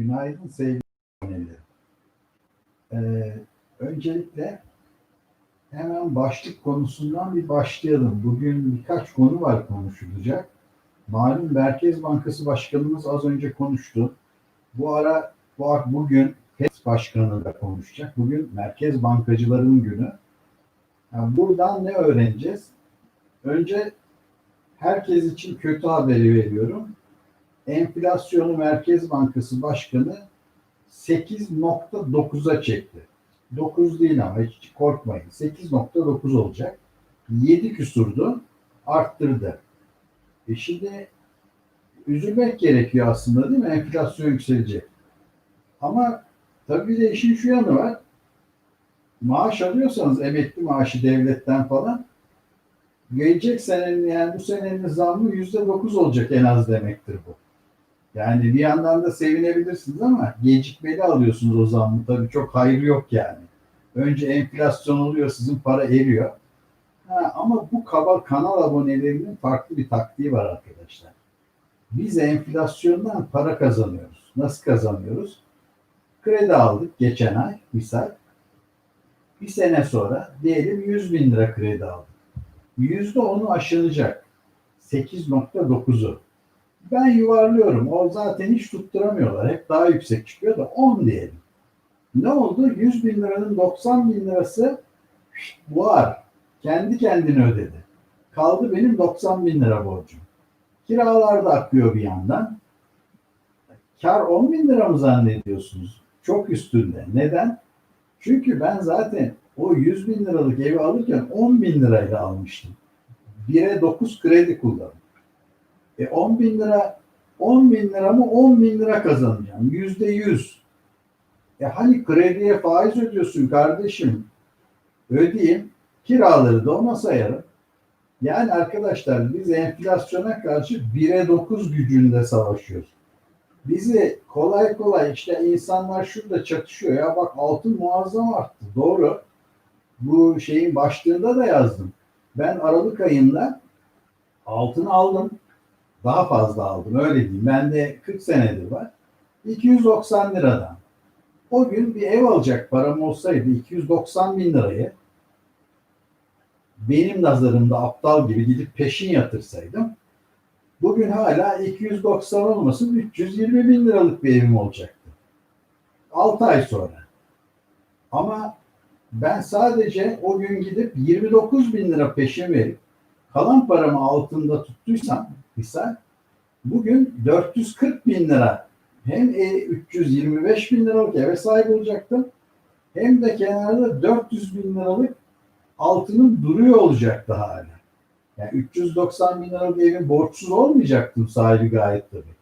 Günaydın sevgili aboneler. Ee, öncelikle hemen başlık konusundan bir başlayalım. Bugün birkaç konu var konuşulacak. Malum Merkez Bankası Başkanımız az önce konuştu. Bu ara bu bugün FED Başkanı da konuşacak. Bugün Merkez Bankacıların günü. Yani buradan ne öğreneceğiz? Önce herkes için kötü haberi veriyorum. Enflasyonu Merkez Bankası Başkanı 8.9'a çekti. 9 değil ama hiç korkmayın. 8.9 olacak. 7 küsurdu. Arttırdı. E şimdi üzülmek gerekiyor aslında değil mi? Enflasyon yükselecek. Ama tabii de işin şu yanı var. Maaş alıyorsanız emekli maaşı devletten falan gelecek senenin yani bu senenin zammı yüzde dokuz olacak en az demektir bu. Yani bir yandan da sevinebilirsiniz ama gecikmeli alıyorsunuz o zammı. Tabii çok hayrı yok yani. Önce enflasyon oluyor, sizin para eriyor. Ha, ama bu kaba kanal abonelerinin farklı bir taktiği var arkadaşlar. Biz enflasyondan para kazanıyoruz. Nasıl kazanıyoruz? Kredi aldık geçen ay misal. Bir sene sonra diyelim 100 bin lira kredi aldık. Yüzde onu aşılacak. 8.9'u. Ben yuvarlıyorum. O zaten hiç tutturamıyorlar. Hep daha yüksek çıkıyor da 10 diyelim. Ne oldu? 100 bin liranın 90 bin lirası var. Kendi kendine ödedi. Kaldı benim 90 bin lira borcum. Kiralar da akıyor bir yandan. Kar 10 bin lira mı zannediyorsunuz? Çok üstünde. Neden? Çünkü ben zaten o 100 bin liralık evi alırken 10 bin lirayla almıştım. 1'e 9 kredi kullandım. E 10 bin lira 10 bin lira mı 10 bin lira kazanacağım. Yüzde yüz. E hani krediye faiz ödüyorsun kardeşim. Ödeyeyim. Kiraları da ona sayarım. Yani arkadaşlar biz enflasyona karşı 1'e 9 gücünde savaşıyoruz. Bizi kolay kolay işte insanlar şurada çatışıyor. Ya bak altın muazzam arttı. Doğru. Bu şeyin başlığında da yazdım. Ben Aralık ayında altın aldım. Daha fazla aldım öyle diyeyim. Bende 40 senedir var. 290 liradan. O gün bir ev alacak param olsaydı 290 bin lirayı benim nazarımda aptal gibi gidip peşin yatırsaydım bugün hala 290 olmasın 320 bin liralık bir evim olacaktı. 6 ay sonra. Ama ben sadece o gün gidip 29 bin lira peşin verip kalan paramı altında tuttuysam misal bugün 440 bin lira hem 325 bin liralık eve sahip olacaktım hem de kenarda 400 bin liralık altının duruyor olacaktı hala. Yani 390 bin liralık evin borçsuz olmayacaktım sahibi gayet tabii.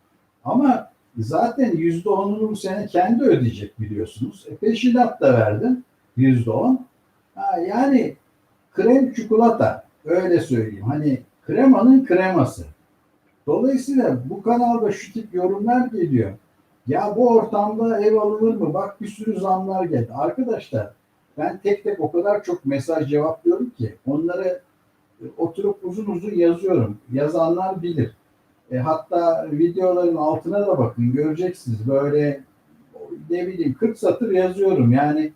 Ama zaten yüzde onunu bu sene kendi ödeyecek biliyorsunuz. E peşinat da verdim yüzde on. Yani krem çikolata öyle söyleyeyim. Hani kremanın kreması. Dolayısıyla bu kanalda şu tip yorumlar geliyor. Ya bu ortamda ev alınır mı? Bak bir sürü zamlar geldi. Arkadaşlar ben tek tek o kadar çok mesaj cevaplıyorum ki onları e, oturup uzun uzun yazıyorum. Yazanlar bilir. E, hatta videoların altına da bakın göreceksiniz. Böyle ne bileyim 40 satır yazıyorum. Yani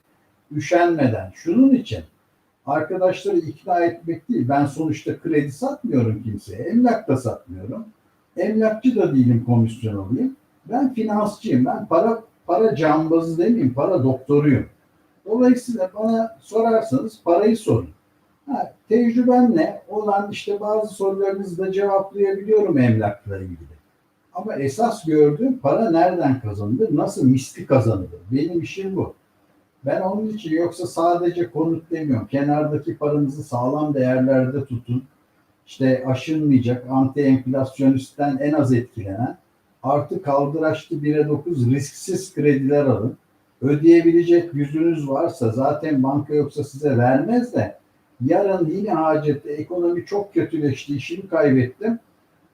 üşenmeden. Şunun için arkadaşları ikna etmek değil. Ben sonuçta kredi satmıyorum kimseye. Emlak da satmıyorum. Emlakçı da değilim komisyon alayım. Ben finansçıyım. Ben para para cambazı demeyeyim. Para doktoruyum. Dolayısıyla bana sorarsanız parayı sorun. Ha, tecrübem ne? Olan işte bazı sorularınızı da cevaplayabiliyorum emlakla ilgili. Ama esas gördüğüm para nereden kazanılır, nasıl misli kazanılır? Benim işim bu. Ben onun için yoksa sadece konut demiyorum. Kenardaki paranızı sağlam değerlerde tutun. İşte aşınmayacak, anti enflasyonistten en az etkilenen, artı kaldıraçlı 1'e 9 risksiz krediler alın. Ödeyebilecek yüzünüz varsa zaten banka yoksa size vermez de yarın yine hacette ekonomi çok kötüleşti, işimi kaybettim.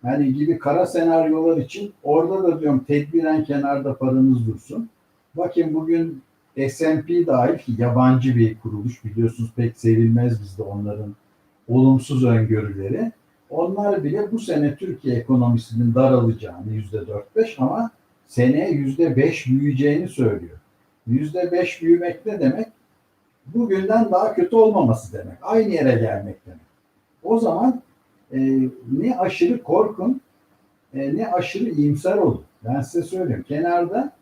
Yani gibi kara senaryolar için orada da diyorum tedbiren kenarda paranız dursun. Bakın bugün S&P dahil yabancı bir kuruluş biliyorsunuz pek sevilmez bizde onların olumsuz öngörüleri. Onlar bile bu sene Türkiye ekonomisinin daralacağını yüzde dört beş ama seneye yüzde beş büyüyeceğini söylüyor. Yüzde beş büyümek ne demek? Bugünden daha kötü olmaması demek. Aynı yere gelmek demek. O zaman e, ne aşırı korkun e, ne aşırı iyimser olun. Ben size söyleyeyim. Kenarda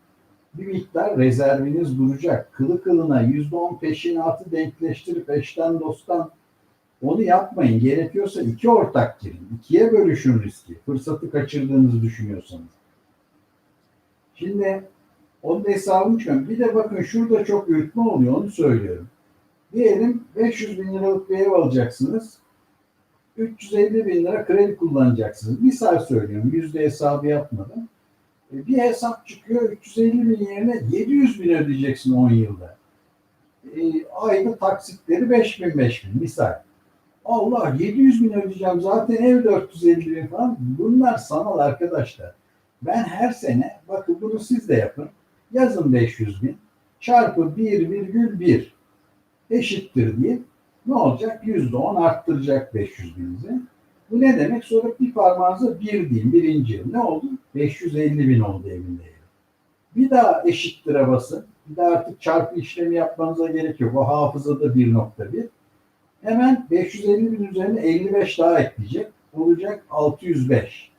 bir miktar rezerviniz duracak. Kılı kılına yüzde on peşinatı denkleştirip eşten dosttan onu yapmayın. Gerekiyorsa iki ortak girin. İkiye bölüşün riski. Fırsatı kaçırdığınızı düşünüyorsanız. Şimdi onun hesabını çıkıyorum. Bir de bakın şurada çok ürkme oluyor. Onu söylüyorum. Diyelim 500 bin liralık bir ev alacaksınız. 350 bin lira kredi kullanacaksınız. Misal söylüyorum. Yüzde hesabı yapmadım. E, Bir hesap çıkıyor 350 bin yerine 700 bin ödeyeceksin 10 yılda. E, ayda taksitleri 5 bin 5 bin misal. Allah 700 bin ödeyeceğim zaten ev 450 bin falan. Bunlar sanal arkadaşlar. Ben her sene bakın bunu siz de yapın. Yazın 500 bin çarpı 1,1 eşittir diye ne olacak? %10 arttıracak 500 binizi. Bu ne demek? Sonra bir parmağınıza bir diyeyim. Birinci yıl. Ne oldu? 550 bin oldu evinde. Bir daha eşittir'e basın. Bir daha artık çarpı işlemi yapmanıza gerek yok. O hafızada 1.1. Hemen 550 bin üzerine 55 daha ekleyecek. Olacak 605.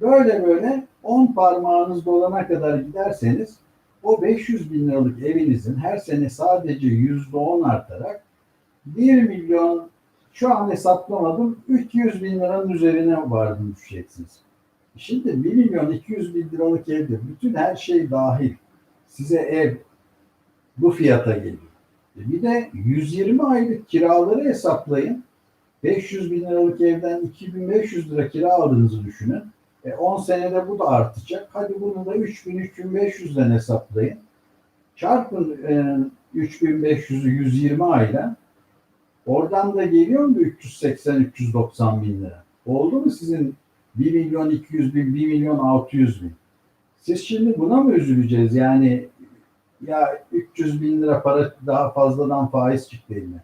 Böyle böyle 10 parmağınız dolana kadar giderseniz o 500 bin liralık evinizin her sene sadece %10 artarak 1 milyon şu an hesaplamadım 200 bin liranın üzerine vardığını düşeceksiniz. Şimdi 1 milyon 200 bin liralık evde bütün her şey dahil size ev bu fiyata geliyor. Bir de 120 aylık kiraları hesaplayın. 500 bin liralık evden 2500 lira kira aldığınızı düşünün. E 10 senede bu da artacak. Hadi bunu da 3000-3500'den hesaplayın. Çarpın e, 3500'ü 120 ayla. Oradan da geliyor mu 380-390 bin lira? Oldu mu sizin 1 milyon 200 bin, 1 milyon 600 bin? Siz şimdi buna mı üzüleceğiz? Yani ya 300 bin lira para daha fazladan faiz çıktı eline.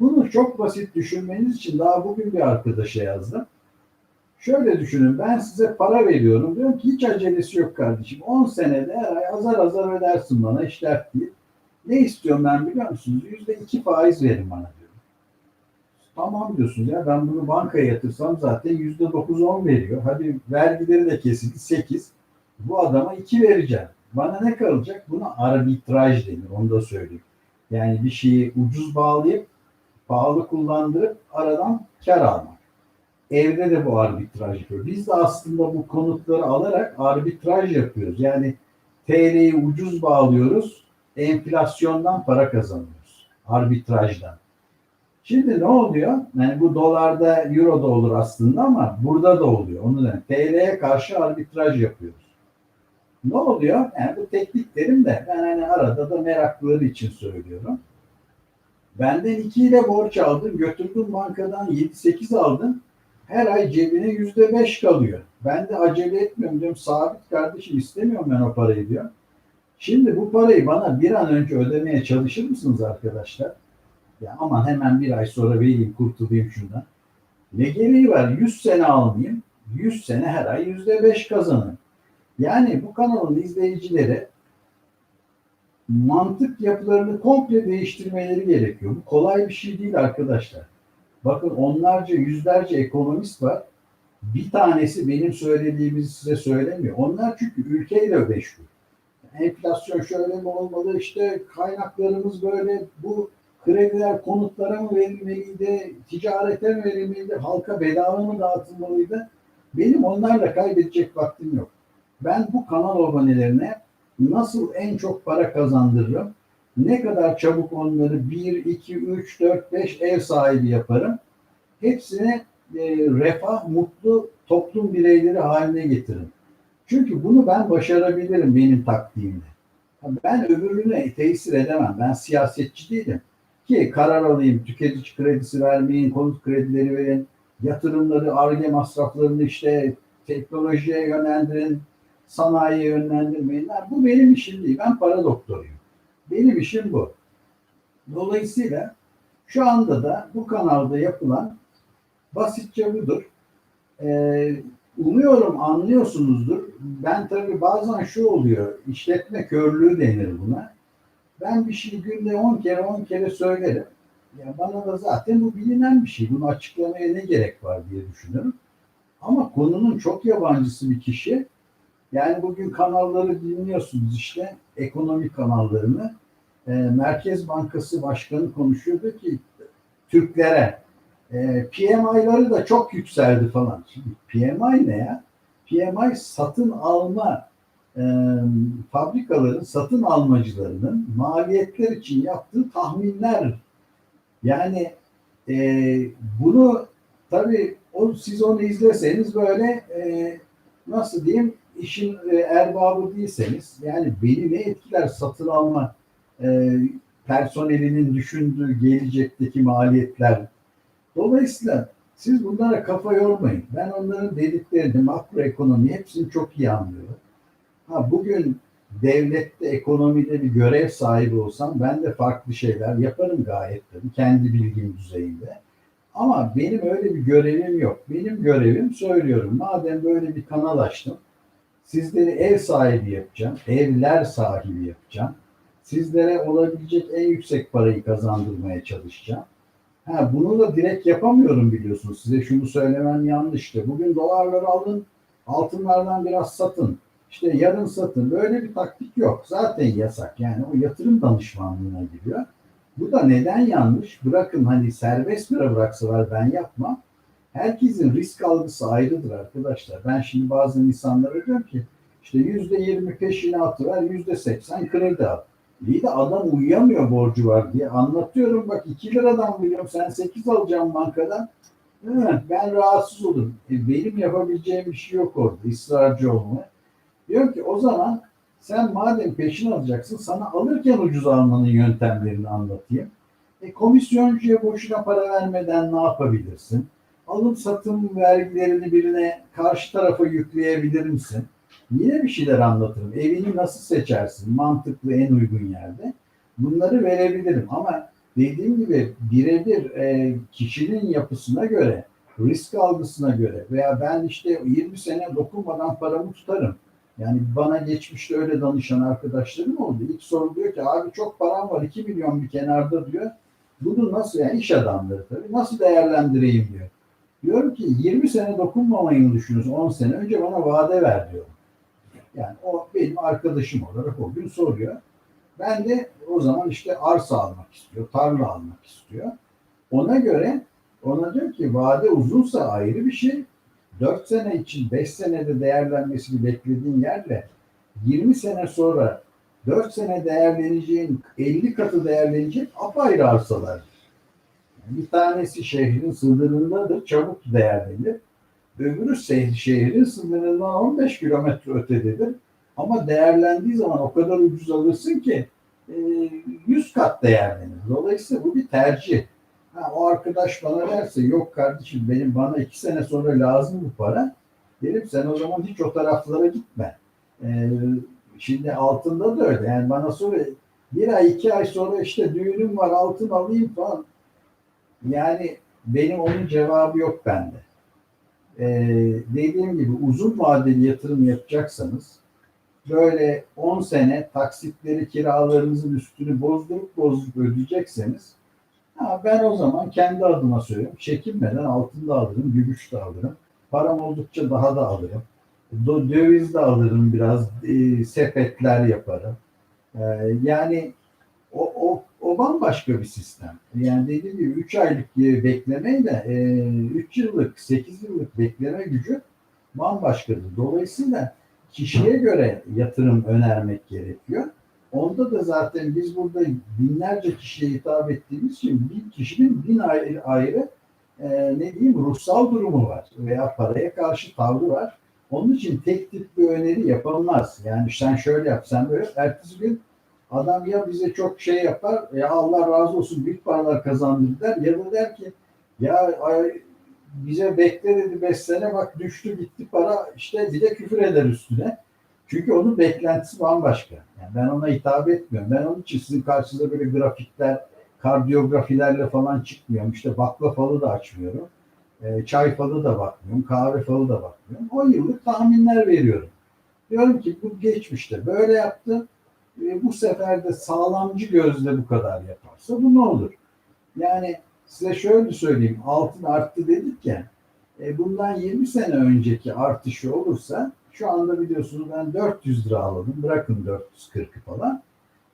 Bunu çok basit düşünmeniz için daha bugün bir arkadaşa yazdım. Şöyle düşünün ben size para veriyorum. Diyorum ki hiç acelesi yok kardeşim. 10 senede her ay azar azar ödersin bana hiç dert değil. Ne istiyorum ben biliyor musunuz? Yüzde iki faiz verin bana diyorum. Tamam diyorsunuz ya ben bunu bankaya yatırsam zaten yüzde dokuz on veriyor. Hadi vergileri de kesildi sekiz. Bu adama iki vereceğim. Bana ne kalacak? Buna arbitraj denir. Onu da söyleyeyim. Yani bir şeyi ucuz bağlayıp pahalı kullandırıp aradan kar almak. Evde de bu arbitraj yapıyor. Biz de aslında bu konutları alarak arbitraj yapıyoruz. Yani TL'yi ucuz bağlıyoruz. Enflasyondan para kazanıyoruz. Arbitrajdan. Şimdi ne oluyor? Yani bu dolarda, euro da olur aslında ama burada da oluyor. Onu da TL'ye karşı arbitraj yapıyoruz. Ne oluyor? Yani bu teknik terim de ben hani arada da meraklıları için söylüyorum. Benden 2 ile borç aldın, götürdün bankadan 7-8 aldın. Her ay cebine yüzde beş kalıyor. Ben de acele etmiyorum diyorum. Sabit kardeşim istemiyorum ben o parayı diyor. Şimdi bu parayı bana bir an önce ödemeye çalışır mısınız arkadaşlar? Ya aman hemen bir ay sonra vereyim kurtulayım şundan. Ne gereği var? 100 sene almayayım. 100 sene her ay yüzde beş kazanın. Yani bu kanalın izleyicileri mantık yapılarını komple değiştirmeleri gerekiyor. Bu kolay bir şey değil arkadaşlar. Bakın onlarca, yüzlerce ekonomist var. Bir tanesi benim söylediğimizi size söylemiyor. Onlar çünkü ülkeyle meşgul. Enflasyon şöyle mi olmalı, işte kaynaklarımız böyle, bu krediler konutlara mı verilmeliydi, ticarete mi verilmeliydi, halka bedava mı dağıtılmalıydı? Benim onlarla kaybedecek vaktim yok. Ben bu kanal abonelerine nasıl en çok para kazandırırım, ne kadar çabuk onları 1, 2, 3, 4, 5 ev sahibi yaparım. Hepsini e, refah, mutlu toplum bireyleri haline getiririm. Çünkü bunu ben başarabilirim benim taktiğimle. Ben öbürüne tesir edemem. Ben siyasetçi değilim. Ki karar alayım, tüketici kredisi vermeyin, konut kredileri verin, yatırımları, arge masraflarını işte teknolojiye yönlendirin, sanayiye yönlendirmeyin. Bu benim işim değil. Ben para doktoruyum. Benim işim bu. Dolayısıyla şu anda da bu kanalda yapılan basitçe budur. Ee, umuyorum anlıyorsunuzdur. Ben tabii bazen şu oluyor, işletme körlüğü denir buna. Ben bir şey günde 10 kere 10 kere söylerim. Ya bana da zaten bu bilinen bir şey. Bunu açıklamaya ne gerek var diye düşünürüm. Ama konunun çok yabancısı bir kişi. Yani bugün kanalları dinliyorsunuz işte ekonomi kanallarını. E, Merkez Bankası Başkanı konuşuyordu ki Türklere e, PMI'ları da çok yükseldi falan. Şimdi PMI ne ya? PMI satın alma e, fabrikaların satın almacılarının maliyetler için yaptığı tahminler. Yani e, bunu tabii o, siz onu izleseniz böyle e, nasıl diyeyim işin e, erbabı değilseniz yani beni ne etkiler satın alma e, personelinin düşündüğü gelecekteki maliyetler. Dolayısıyla siz bunlara kafa yormayın. Ben onların dediklerini makroekonomi hepsini çok iyi anlıyorum. Ha, bugün devlette, ekonomide bir görev sahibi olsam ben de farklı şeyler yaparım gayet tabii kendi bilgim düzeyinde. Ama benim öyle bir görevim yok. Benim görevim söylüyorum. Madem böyle bir kanal açtım, sizleri ev sahibi yapacağım, evler sahibi yapacağım. Sizlere olabilecek en yüksek parayı kazandırmaya çalışacağım. Ha, bunu da direkt yapamıyorum biliyorsunuz. Size şunu söylemem yanlıştı. Bugün dolarları alın, altınlardan biraz satın. İşte yarın satın. Böyle bir taktik yok. Zaten yasak. Yani o yatırım danışmanlığına giriyor. Bu da neden yanlış? Bırakın hani serbest bire bıraksalar ben yapmam. Herkesin risk algısı ayrıdır arkadaşlar. Ben şimdi bazı insanlara diyorum ki işte yüzde yirmi peşinatı ver, yüzde seksen kredi al. İyi de adam uyuyamıyor borcu var diye anlatıyorum. Bak 2 liradan biliyorum sen 8 alacağım bankadan. Ben rahatsız olurum. E, benim yapabileceğim bir şey yok orada. ısrarcı olma. Diyor ki o zaman sen madem peşin alacaksın sana alırken ucuz almanın yöntemlerini anlatayım. E, komisyoncuya boşuna para vermeden ne yapabilirsin? Alım satım vergilerini birine karşı tarafa yükleyebilir misin? Yine bir şeyler anlatırım. Evini nasıl seçersin? Mantıklı en uygun yerde. Bunları verebilirim ama dediğim gibi birebir e, kişinin yapısına göre, risk algısına göre veya ben işte 20 sene dokunmadan paramı tutarım. Yani bana geçmişte öyle danışan arkadaşlarım oldu. İlk soru diyor ki abi çok param var 2 milyon bir kenarda diyor. Bunu nasıl yani iş adamları tabii nasıl değerlendireyim diyor. Diyorum ki 20 sene dokunmamayı mı düşünüyorsun 10 sene önce bana vade ver diyor. Yani o benim arkadaşım olarak o gün soruyor. Ben de o zaman işte arsa almak istiyor, tarla almak istiyor. Ona göre ona diyor ki vade uzunsa ayrı bir şey. 4 sene için 5 senede değerlenmesini beklediğin yerle 20 sene sonra 4 sene değerleneceğin 50 katı değerlenecek apayrı arsalar. Bir tanesi şehrin sınırındadır, çabuk değerlenir. Öbürü şehrin sınırından 15 kilometre ötededir. Ama değerlendiği zaman o kadar ucuz alırsın ki 100 e, kat değerlenir. Dolayısıyla bu bir tercih. Ha, o arkadaş bana derse yok kardeşim benim bana iki sene sonra lazım bu para. Derim sen o zaman hiç o taraflara gitme. Ee, şimdi altında da öyle. Yani bana sonra bir ay iki ay sonra işte düğünüm var altın alayım falan. Yani benim onun cevabı yok bende. Ee, dediğim gibi uzun vadeli yatırım yapacaksanız böyle 10 sene taksitleri kiralarınızın üstünü bozdurup bozdurup ödeyecekseniz Ha, ben o zaman kendi adıma söylüyorum. Çekinmeden altında alırım, gümüş de alırım. Param oldukça daha da alırım. Döviz de alırım biraz, e, sepetler yaparım. E, yani o, o, o bambaşka bir sistem. Yani dediğim gibi 3 aylık beklemeyle e, 3 yıllık, 8 yıllık bekleme gücü bambaşkadır. Dolayısıyla kişiye göre yatırım önermek gerekiyor. Onda da zaten biz burada binlerce kişiye hitap ettiğimiz için bir kişinin bin ayrı, ayrı e, ne diyeyim ruhsal durumu var veya paraya karşı tavrı var. Onun için tek tip bir öneri yapılmaz. Yani sen şöyle yap, sen böyle. Ertesi gün adam ya bize çok şey yapar, ya Allah razı olsun büyük paralar kazandır der ya da der ki ya ay, bize bekle dedi 5 sene bak düştü gitti para işte bir de küfür eder üstüne. Çünkü onun beklentisi bambaşka. Yani ben ona hitap etmiyorum. Ben onun için sizin karşınızda böyle grafikler, kardiyografilerle falan çıkmıyorum. İşte bakla falı da açmıyorum. E, çay falı da bakmıyorum, kahve falı da bakmıyorum. 10 yıllık tahminler veriyorum. Diyorum ki bu geçmişte böyle yaptı. E, bu sefer de sağlamcı gözle bu kadar yaparsa bu ne olur? Yani size şöyle söyleyeyim. Altın arttı dedik ya. E, bundan 20 sene önceki artışı olursa şu anda biliyorsunuz ben 400 lira aldım. Bırakın 440'ı falan.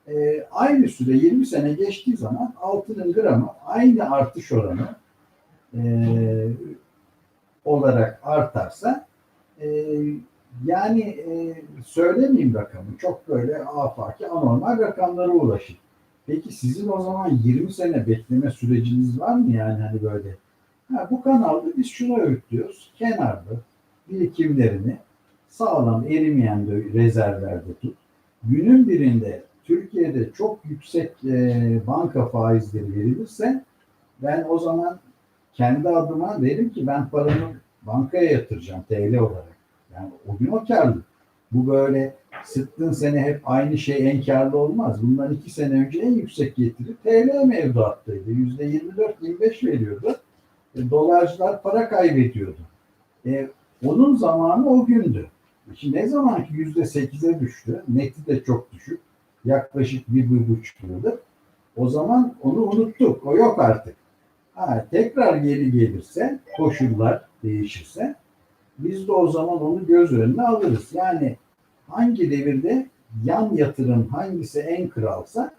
E, aynı süre 20 sene geçtiği zaman altının gramı aynı artış oranı e, olarak artarsa e, yani e, söylemeyeyim rakamı çok böyle afaki anormal rakamlara ulaşır. Peki sizin o zaman 20 sene bekleme süreciniz var mı yani hani böyle? Ha, bu kanalda biz şunu öğütlüyoruz. Kenarda birikimlerini sağlam erimeyen de rezervlerde tut. Günün birinde Türkiye'de çok yüksek e, banka faizleri verilirse ben o zaman kendi adıma derim ki ben paramı bankaya yatıracağım TL olarak. Yani o gün o karlı. Bu böyle sıktığın sene hep aynı şey en karlı olmaz. Bundan iki sene önce en yüksek getiri TL mevduattaydı. Yüzde 24-25 veriyordu. E, dolarcılar para kaybediyordu. E, onun zamanı o gündü. Şimdi ne zaman ki yüzde sekize düştü, neti de çok düşük, yaklaşık bir, bir buçuk yıldır. O zaman onu unuttuk. O yok artık. Ha, tekrar geri gelirse, koşullar değişirse biz de o zaman onu göz önüne alırız. Yani hangi devirde yan yatırım hangisi en kralsa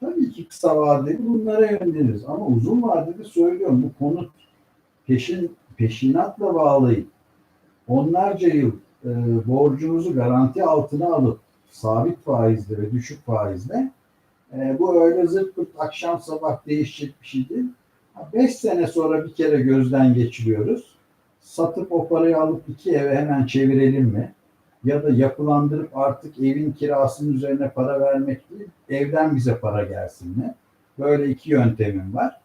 tabii ki kısa vadeli bunlara yönleniriz. Ama uzun vadede söylüyorum bu konut peşin peşinatla bağlayıp onlarca yıl e, borcunuzu garanti altına alıp sabit faizle ve düşük faizle e, bu öyle zırt pırt akşam sabah değişecek bir şey değil. Beş sene sonra bir kere gözden geçiriyoruz. Satıp o parayı alıp iki eve hemen çevirelim mi? Ya da yapılandırıp artık evin kirasının üzerine para vermek değil, evden bize para gelsin mi? Böyle iki yöntemim var.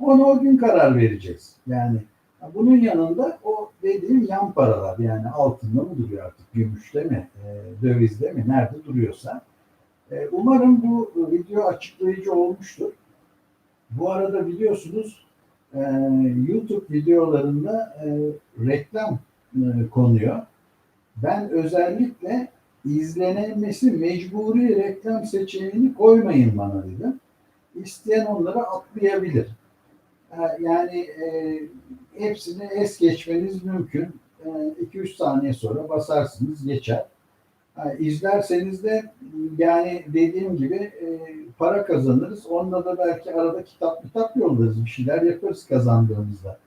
Onu o gün karar vereceğiz. Yani bunun yanında o dediğim yan paralar yani altında mı duruyor artık, gümüşte mi, e, dövizde mi, nerede duruyorsa. E, umarım bu video açıklayıcı olmuştur. Bu arada biliyorsunuz e, YouTube videolarında e, reklam e, konuyor. Ben özellikle izlenilmesi mecburi reklam seçeneğini koymayın bana dedim. İsteyen onları atlayabilir. Yani e, hepsini es geçmeniz mümkün. 2-3 e, saniye sonra basarsınız geçer. Yani izlerseniz de yani dediğim gibi e, para kazanırız. Onunla da belki arada kitap kitap yollarız. Bir şeyler yaparız kazandığımızda.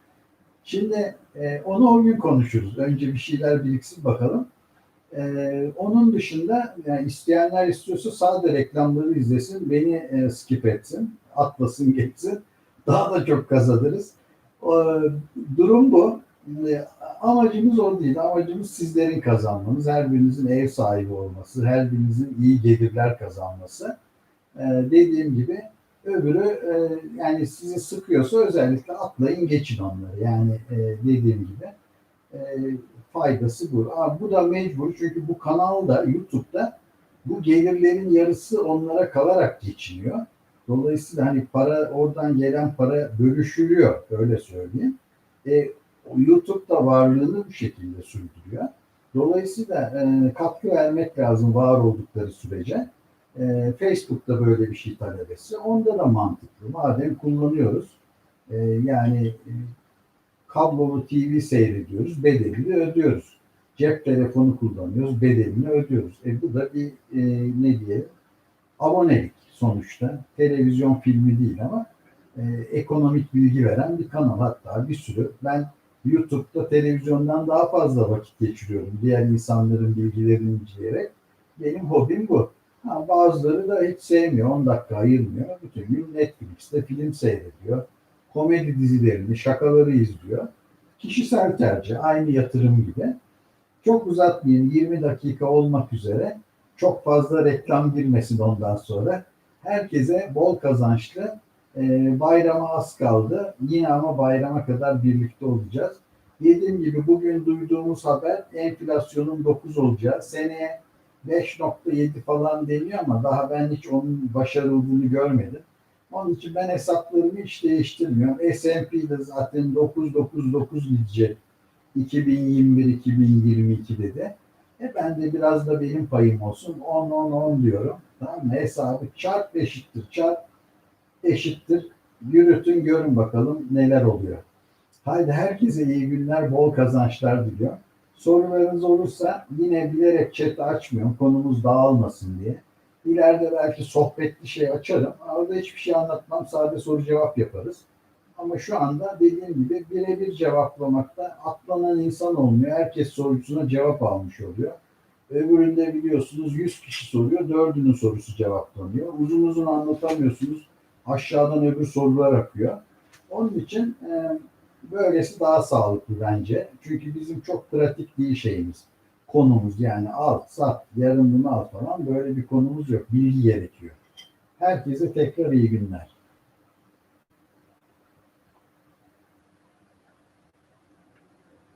Şimdi e, onu o gün konuşuruz. Önce bir şeyler biriksin bakalım. E, onun dışında yani isteyenler istiyorsa sadece reklamları izlesin. Beni e, skip etsin. Atlasın geçsin. Daha da çok kazanırız. E, durum bu. E, amacımız o değil. Amacımız sizlerin kazanmanız, her birinizin ev sahibi olması, her birinizin iyi gelirler kazanması. Ee, dediğim gibi öbürü e, yani sizi sıkıyorsa özellikle atlayın geçin onları. Yani e, dediğim gibi e, faydası bu. Aa, bu da mecbur çünkü bu kanalda YouTube'da bu gelirlerin yarısı onlara kalarak geçiniyor. Dolayısıyla hani para oradan gelen para bölüşülüyor öyle söyleyeyim. E, YouTube da varlığını bu şekilde sürdürüyor. Dolayısıyla e, katkı vermek lazım var oldukları sürece. E, Facebook da böyle bir şey talep etse onda da mantıklı. Madem kullanıyoruz e, yani e, kablolu TV seyrediyoruz, bedelini ödüyoruz. Cep telefonu kullanıyoruz, bedelini ödüyoruz. E, bu da bir e, ne diyelim abonelik sonuçta. Televizyon filmi değil ama e, ekonomik bilgi veren bir kanal hatta bir sürü. Ben YouTube'da televizyondan daha fazla vakit geçiriyorum. Diğer insanların bilgilerini inceleyerek. Benim hobim bu. Ha, bazıları da hiç sevmiyor. 10 dakika ayırmıyor. Bütün gün Netflix'te film seyrediyor. Komedi dizilerini, şakaları izliyor. Kişisel tercih. Aynı yatırım gibi. Çok uzatmayayım. 20 dakika olmak üzere. Çok fazla reklam girmesin ondan sonra. Herkese bol kazançlı e, bayrama az kaldı. Yine ama bayrama kadar birlikte olacağız. Dediğim gibi bugün duyduğumuz haber enflasyonun 9 olacağı. Seneye 5.7 falan deniyor ama daha ben hiç onun başarıldığını görmedim. Onun için ben hesaplarımı hiç değiştirmiyorum. S&P'de zaten 999 gidecek 2021-2022'de de. E ben de biraz da benim payım olsun. 10-10-10 diyorum. Tamam mı? Hesabı çarp eşittir. Çarp eşittir. Yürütün görün bakalım neler oluyor. Haydi herkese iyi günler, bol kazançlar diliyorum. Sorularınız olursa yine bilerek chat açmıyorum. Konumuz dağılmasın diye. İleride belki sohbetli şey açarım. Orada hiçbir şey anlatmam. Sadece soru cevap yaparız. Ama şu anda dediğim gibi birebir cevaplamakta atlanan insan olmuyor. Herkes sorusuna cevap almış oluyor. Öbüründe biliyorsunuz 100 kişi soruyor. Dördünün sorusu cevaplanıyor. Uzun uzun anlatamıyorsunuz. Aşağıdan öbür sorular akıyor. Onun için e, böylesi daha sağlıklı bence. Çünkü bizim çok pratik değil şeyimiz. Konumuz yani al, sat, yarın bunu al falan böyle bir konumuz yok. Bilgi gerekiyor. Herkese tekrar iyi günler.